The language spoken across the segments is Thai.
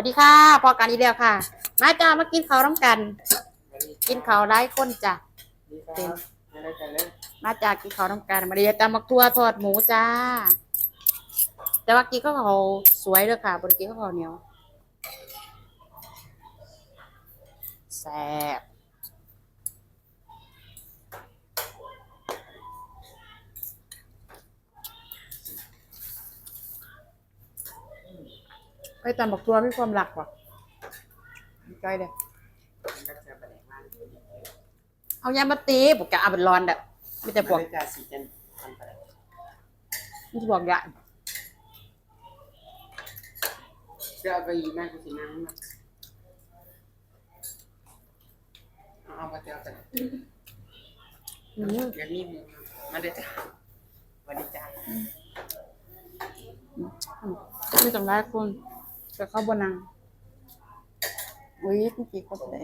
วัสดีค่ะพอกันอีกแล้วค่ะ มาจ้ามากินข้าวน้ำกัน กินข้าวไร้คนจ้ะดีครับไม่ได้กันเลยมาจากกินข้าวน้ำกันมาเรียนตำมักทั่วทอดหมูจ้า แต่ว่ากินข้าวเขาวสวยเลยค่ะบริกินข้าวเขาวเหนียวแซ่บ อ้ตำบักทั่วมีความหลักว่ะใกล้เลยมันก็จะแปลกมากเอายามาตีบอกจะเอาเป็นร้อนแบบไม่แต่พวกไม่ได้จะสีกันทันไปไม่ใช่พวกยาเจ้าก็ยีมากก็สีนั่งนะเอามาเจ้ากันอืมเดี๋ยวนี้มาได้จ้าสวัสดีจ้าไม่ต้องได้คุณ จะเข้าบนนังอุ้ยคุณจีก็ได้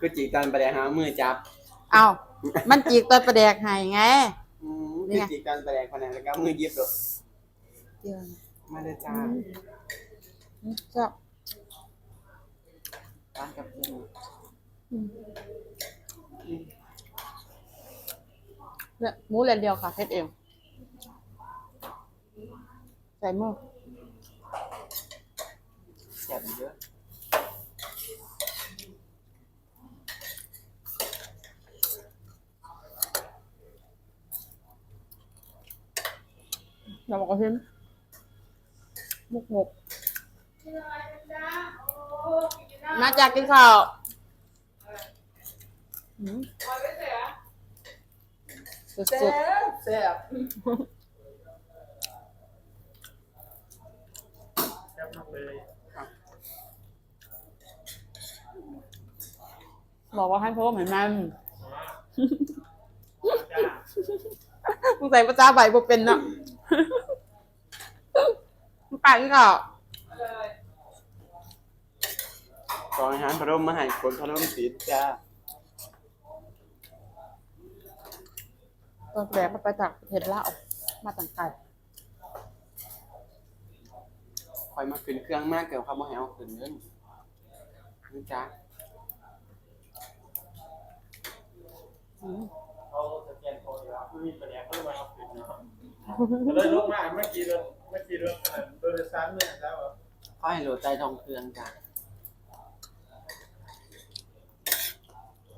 ก็จีกันไปแล้วหามือจับเอามันจีกตัวประแดกให้ไง อืมนี่คือไง จีกันไปแล้วคนนั้นแล้วก็มือยิบหรอเดี๋ยวมาได้จ้าอืมชอบร้านกับมืออืมเนี่ยหมูเรนเดียวค่ะเฮ็ดเองใส่หม้อ แสบเยอะเราบอกว่าเพิ่มมุกมุกมาจากกินข้าวอืมสุดแซ่บแซ่บแซ่บมากเลยครั บๆบอกว่าให้เพิ่มเหมือนมันมึงใส่ภาษาใบบ่เป็นเนาะมึงป่านก็ขออาหารพระรมมาให้คนพระรมติดจ้าตัวแปลกไปจากประเทศลาวมาต่างไกลคอยมาขึ้นเครื่องมากเกี่ยวกับมาให้เอาขึ้นเงินนี่จ้า อืม เขาสแกนโทรอยู่แล้วไม่มีปัญญาเขาเลยมาเอาผิดเนาะเลยลุกมาเมื่อกี้เรื่องเมื่อกี้เรื่องขนาดโดยซ้ำเนี่ยแล้วขอให้โหลดใจทองเครื่องจ้า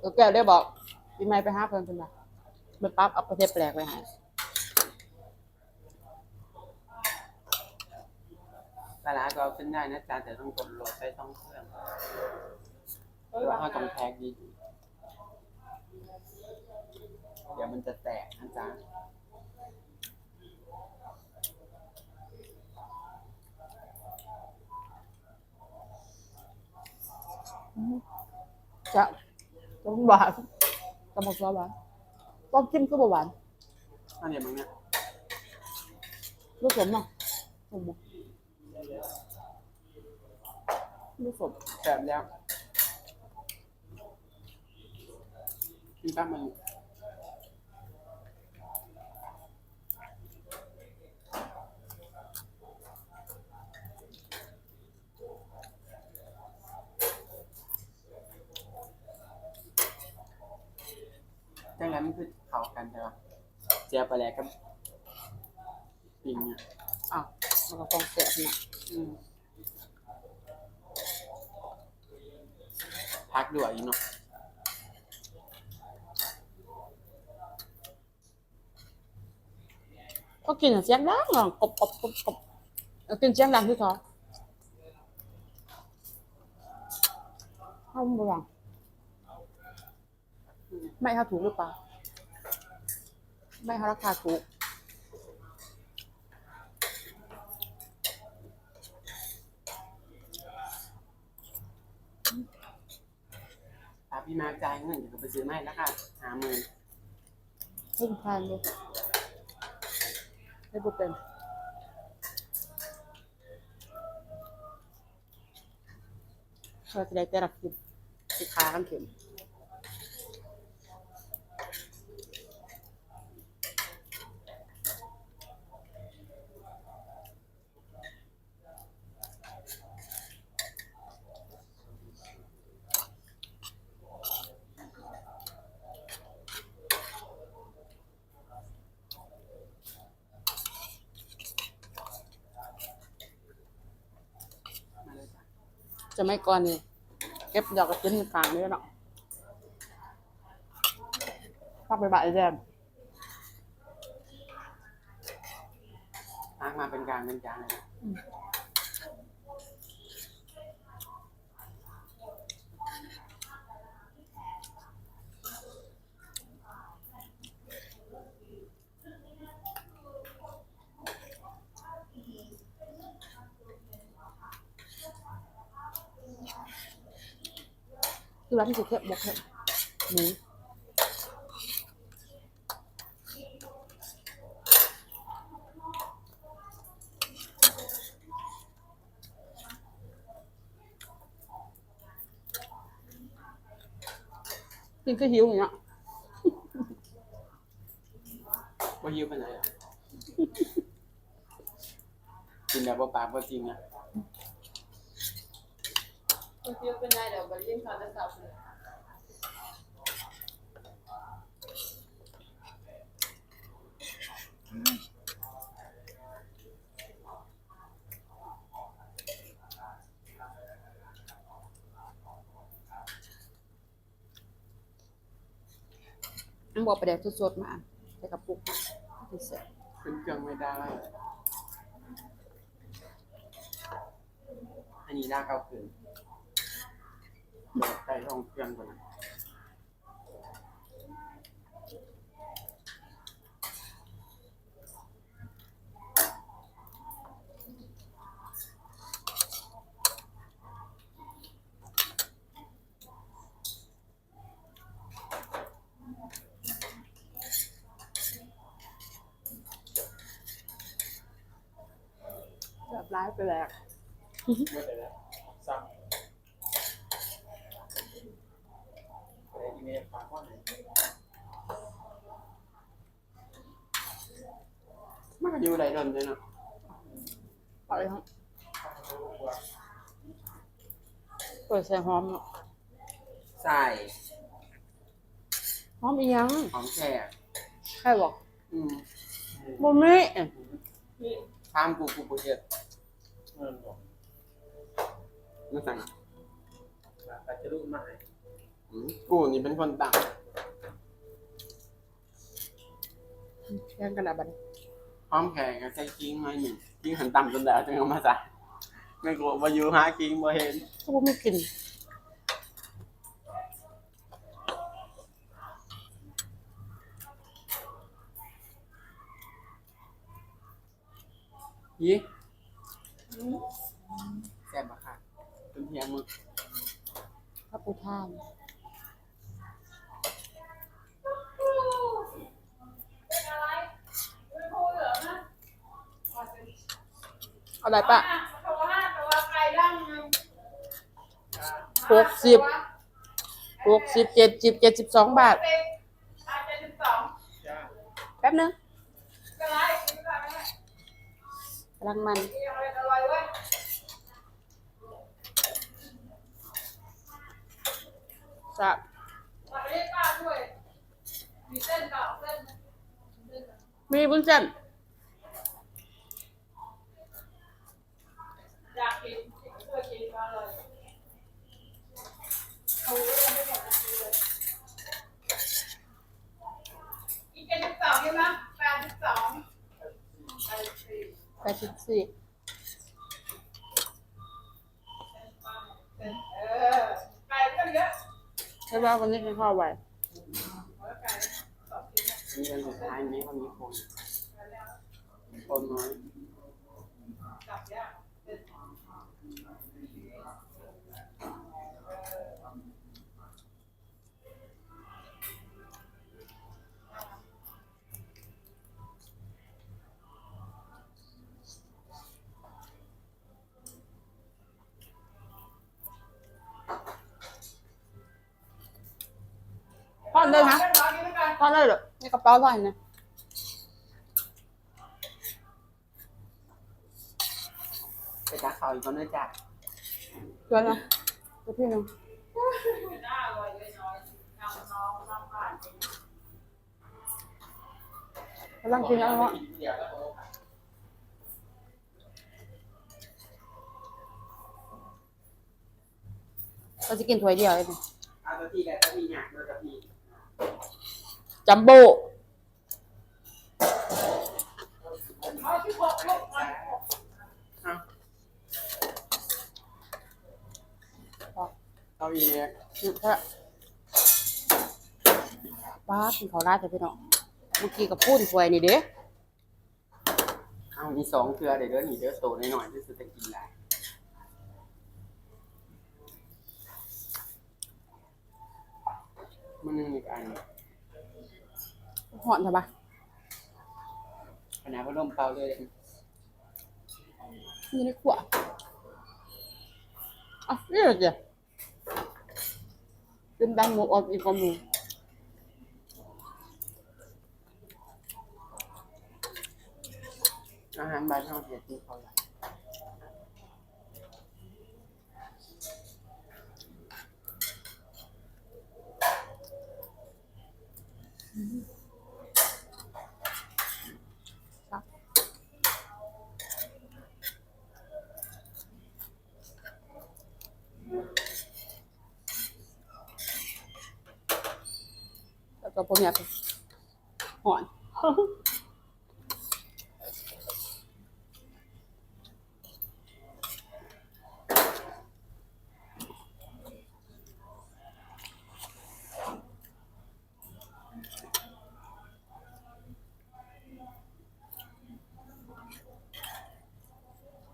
ตัวแก้วได้บอกปีใหม่ไปหาเพิ่นเพิ่นว่าเบิ่ปั๊บเอาประเทศแปลกไปให้ปลาร้าก็เอาขึ้นได้นะจ้าแต่ต้องกดโหลดใจทองเครื่องหรือว่าเขาต้องแพ็กดีๆ เดี๋ยวมันจะแตกนะจ๊ะจะต้มหวานต้มหมกหวานต้มจิ้มก็บ่หวานอันเดี๋ยวมึงเนี่ยลูกสมอะสมบ่ลูกสมแสบแล้ว กินแป๊บมันงจังนั้นมันคือเผากันใช่ปะเจียไปแล้วกับปิงอะอ้าวมันก็คงเสียขนาดอืมพักด้วยอีกเนาะ ก็กินเสียงดังอะกบกบกบกบเอากินเสียงดังที่เขาห้ามบ่วังไม่เขาถูกหรือเปล่า ไม่เขาราคาถูกพาพี่มาจ่ายเงินเดี๋ยวก็ไปซื้อไม้แล้วค่ะหาหมื่นเพิ่งทานเลย ไม่พูดเป็นเราจะได้แต่ละคลิปสิขากันเข็ จะไม่ก่อนนี่เก็บดอกกระถินกลางนี้เนาะพักไปบ่ายแดมมากมาเป็นการเป็นการเลยนะ คือว่าที่สุดเทปบกเทปหมูกินคือหิวอย่างเงี้ยว่ายิ้วไปไหนอะ กินแบบว่าปากว่าจริงอะ คุณคิวเป็นไงเดี๋ยวไปเลี้ยงข้าจะสาวเลยอันบอกไปแดกสดๆมาใส่กระปุกมาพิเศษขึ้นเครื่องไม่ได้ อันนี้หน้าเก้าคืนเปิด ใต้ท้องเครื่องก่อนนะแบบร้ายไปแหลกไม่ได้แล้วซ้ำ อะไรที่นี่ฝากว่าไหนมันก็อยู่ไรดนเลยเนาะเอาเลยครับเปิดใส่หอมเนาะใส่หอมอีหยังหอมแขกใครบอกอืมบ่มีตามกูกูกูเจ็ดเงินบอกมาสั่งแต่จะรู้มาให้อืม กูนี่เป็นคนต่างยังกระดาษบันหอมแขกก็ใส่กิ้งมาหนึ่งกิ้งหันต่ำจนแล้วจึงเอามาใส่ไม่กลัวมาอยู่หากิ้งบ่เห็นก็บ่มีกลิ่นยี่แซ่บมากค่ะจนเทียมมึกพระปูทาน อาอะไรปะหกสิบหกสิบเจ็ดสิบเจ็ดสิบสองบาท แป๊บนึงกำลังมันสับมีบุญเส้น แปดสิบสี่ใช่ว่าวันนี้กินข้าวไหวมีอันสุดท้ายนี้เขามีคนคนน้อย อดเลยฮะทอดเลยเหรอในกระเป๋าทอดนะไปจักเขาอีกคนนึงจ้ะเกลือนะเกลือพี่หนึงกำลังกินแล้วเนาะเดี๋ยวแล้วโอ้ก็จะกินถ้วยเดียวเลยนี่เอาตัวที่แกตัวที่หยักเลยตัวที่ จัมโบ้เอาอีกนี่ก็ป้ากินเขาวราดแต่พี่น้องเมื่อกี้กับพูดถ้วยนี่เด้เอามีสองเครือเดี๋ยวเดี๋ยวหนีเดี๋ยวโตหน่อยๆที่สุดจะกินได้ มันยังอีกอันหอนใช่ปะขนาดพัดลมเป่าเลยนี่ในขวดอะนี่เหรอจ๊ะเป็นดังหมูออกอีกกว่าหมูอาหารบ้านเฮาเฮ็ดที่เขาหลายแล้วก็ผมอยากหอน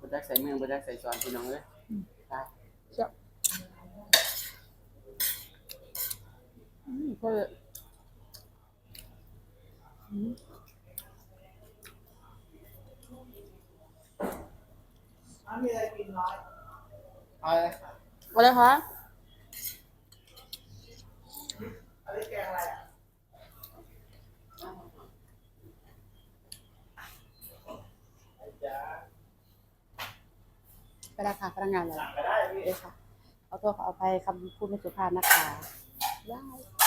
บ่ได้ใส่เมืองบ่ได้ใส่ซอนพี่น้องเอ้ยได้เจ้าอืมก็เลยอื มีอะไรกินน้อยเอาเลยอะไรคะอะไรแกงอะไรอะไอ้จ๊ะไปแล้วค่ะพนักงานเลยสั่งก็ได้พี่เอ้ยค่ะขอโทษขออภัยคำพูดไม่สุภาพนะคะได้